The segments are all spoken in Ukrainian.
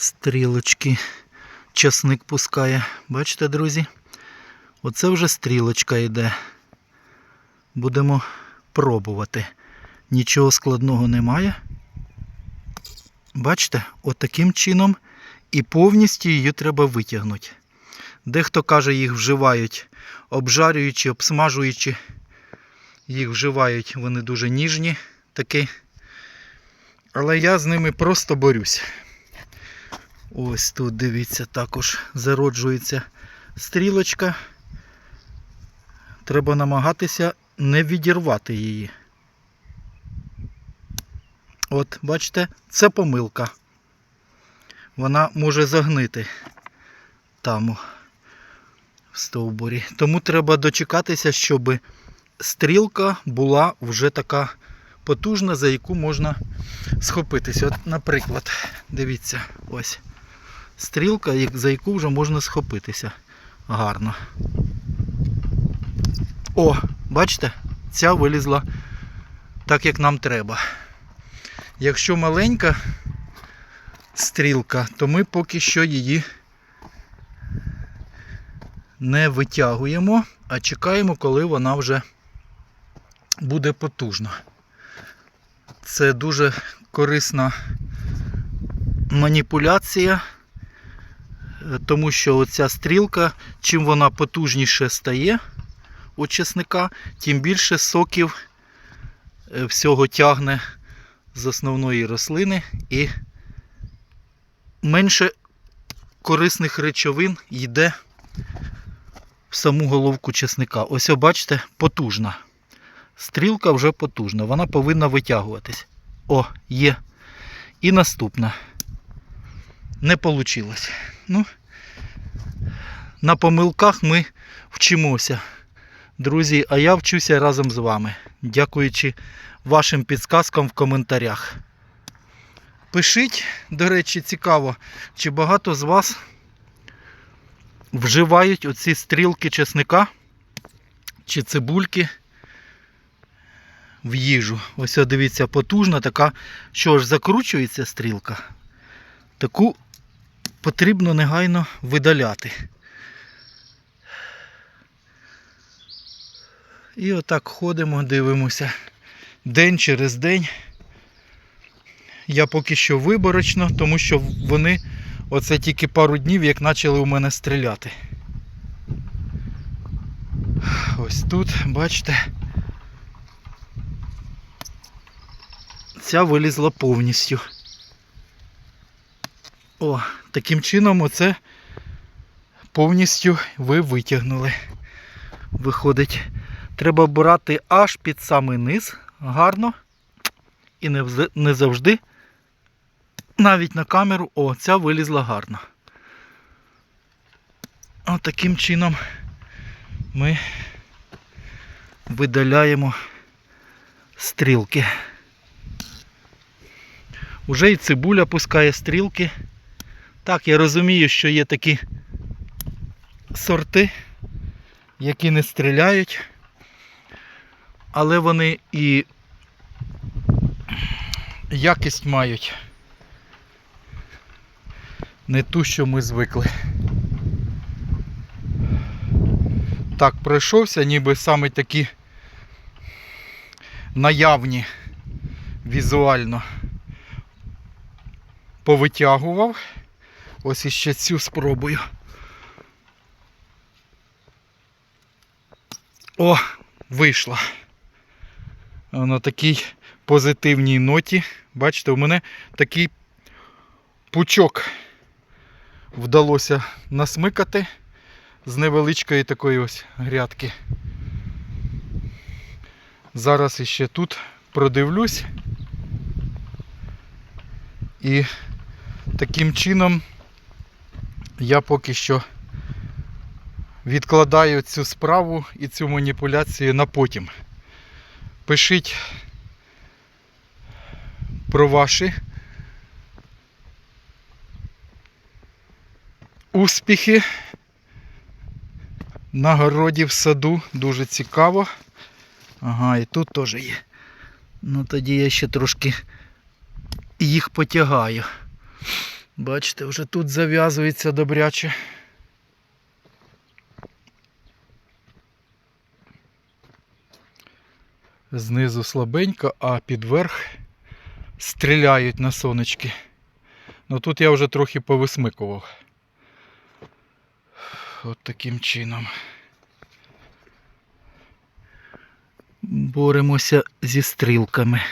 Стрілочки. Часник пускає. Бачите, друзі? Оце вже стрілочка йде. Будемо пробувати. Нічого складного немає. Бачите, отаким чином і повністю її треба витягнути. Дехто каже, їх вживають обжарюючи, обсмажуючи. Їх вживають, вони дуже ніжні такі. Але я з ними просто борюсь. Ось тут, дивіться, також зароджується стрілочка. Треба намагатися не відірвати її. От, бачите, це помилка. Вона може загнити там в стовбурі. Тому треба дочекатися, щоб стрілка була вже така потужна, за яку можна схопитися. От, наприклад, дивіться, ось стрілка, за яку вже можна схопитися. Гарно. О, бачите, ця вилізла так, як нам треба. Якщо маленька стрілка, то ми поки що її не витягуємо, а чекаємо, коли вона вже буде потужна. Це дуже корисна маніпуляція, тому що оця стрілка, чим вона потужніше стає у чесника, тим більше соків е, всього тягне з основної рослини і менше корисних речовин йде в саму головку чесника. Ось, бачите, потужна. Стрілка вже потужна, вона повинна витягуватись. О, є. І наступна. Не вийшло. Ну, на помилках ми вчимося. Друзі, а я вчуся разом з вами, дякуючи вашим підсказкам в коментарях. Пишіть, до речі, цікаво, чи багато з вас вживають оці стрілки чесника чи цибульки в їжу. Ось дивіться, потужна така, що ж закручується стрілка. Таку потрібно негайно видаляти. І отак ходимо, дивимося день через день. Я поки що виборочно, тому що вони оце тільки пару днів, як почали у мене стріляти. Ось тут, бачите, ця вилізла повністю. О, таким чином оце повністю ви витягнули. Виходить, треба брати аж під самий низ гарно. І не, завжди навіть на камеру, о, ця вилізла гарно. От чином ми видаляємо стрілки. Уже і цибуля пускає стрілки. Так, я розумію, що є такі сорти, які не стріляють, але вони і якість мають не ту, що ми звикли. Так, пройшовся, ніби саме такі наявні візуально повитягував. Ось іще цю спробую. О, вийшла. На такій позитивній ноті. Бачите, у мене такий пучок вдалося насмикати з невеличкої такої ось грядки. Зараз іще тут продивлюсь. І таким чином я поки що відкладаю цю справу і цю маніпуляцію на потім. Пишіть про ваші успіхи на городі в саду. Дуже цікаво. Ага, і тут теж є. Ну тоді я ще трошки їх потягаю. Бачите, вже тут зав'язується добряче. Знизу слабенько, а підверх стріляють на сонечки. Ну тут я вже трохи повисмикував. От таким чином. Боремося зі стрілками.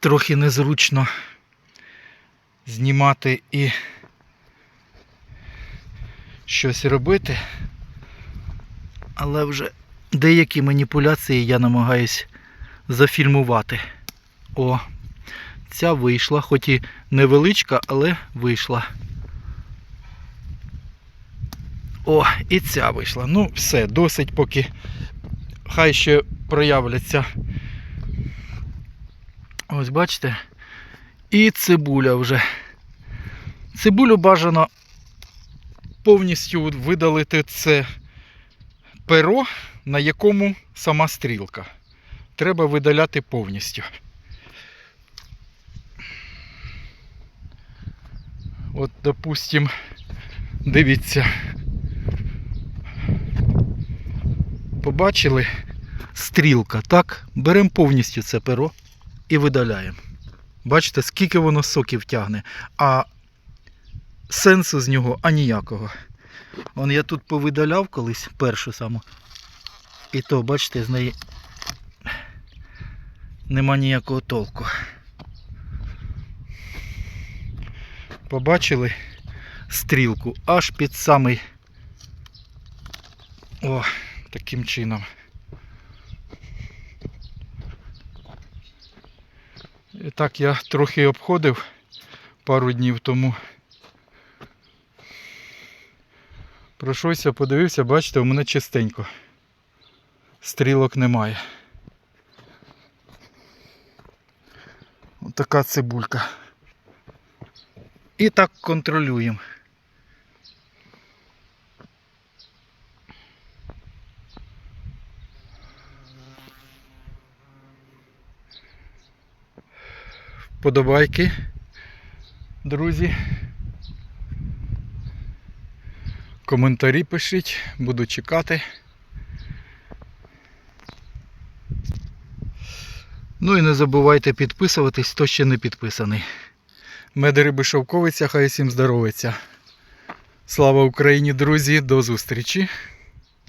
Трохи незручно знімати і щось робити. Але вже деякі маніпуляції я намагаюсь зафільмувати. О, ця вийшла, хоч і невеличка, але вийшла. О, і ця вийшла. Ну, все, досить поки хай ще проявляться. Ось бачите. І цибуля вже. Цибулю бажано повністю видалити це перо, на якому сама стрілка. Треба видаляти повністю. От, допустим, дивіться. Побачили стрілка, так? Беремо повністю це перо і видаляємо. Бачите, скільки воно соків тягне, а сенсу з нього аніякого. Вон я тут повидаляв колись першу саму. І то, бачите, з неї нема ніякого толку. Побачили стрілку аж під самий. О, таким чином. І так я трохи обходив пару днів тому. Пройшовся, подивився, бачите, у мене чистенько. Стрілок немає. Ось така цибулька. І так контролюємо. Подобайки, друзі. Коментарі пишіть, буду чекати. Ну і не забувайте підписуватись, хто ще не підписаний. Медриби Шовковиця, хай всім здоровиться. Слава Україні, друзі, до зустрічі!